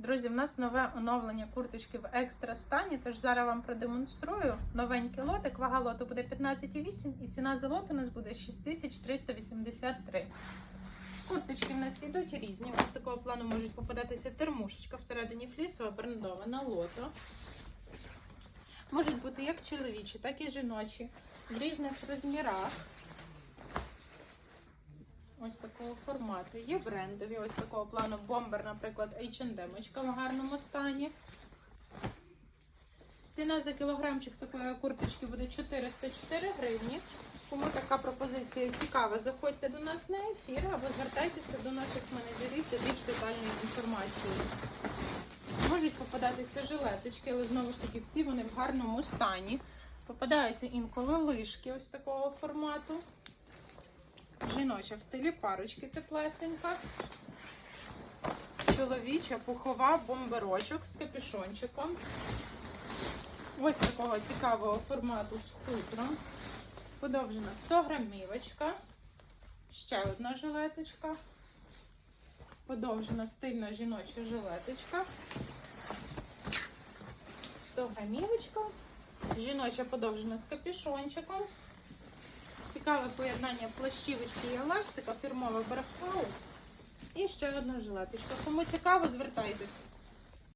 Друзі, в нас нове оновлення курточки в екстра стані, тож зараз вам продемонструю новенький лотик. Вага лоту буде 15,8 і ціна за лот у нас буде 6383. Курточки в нас йдуть різні. Ось такого плану можуть попадатися термушечка всередині флісова, брендована лото. Можуть бути як чоловічі, так і жіночі, в різних розмірах. Ось такого формату. Є брендові, ось такого плану бомбер, наприклад, H&M в гарному стані. Ціна за кілограмчик такої курточки буде 404 гривні. Кому така пропозиція цікава, заходьте до нас на ефір або звертайтеся до наших менеджерів за більш детальною інформацією. Можуть попадатися жилеточки, але знову ж таки всі вони в гарному стані. Попадаються інколи лишки ось такого формату. Жіноча в стилі парочки теплесенька. Чоловіча пухова бомберочок з капюшончиком. Ось такого цікавого формату з хутром. Подовжена 100 грамівочка. Ще одна жилеточка. Подовжена стильна жіноча жилеточка. 100 грамівочка. Жіноча подовжена з капюшончиком. Цікаве поєднання плащівочки і еластика, фірмова Берхаус. І ще одна жилеточка. Кому цікаво, звертайтесь.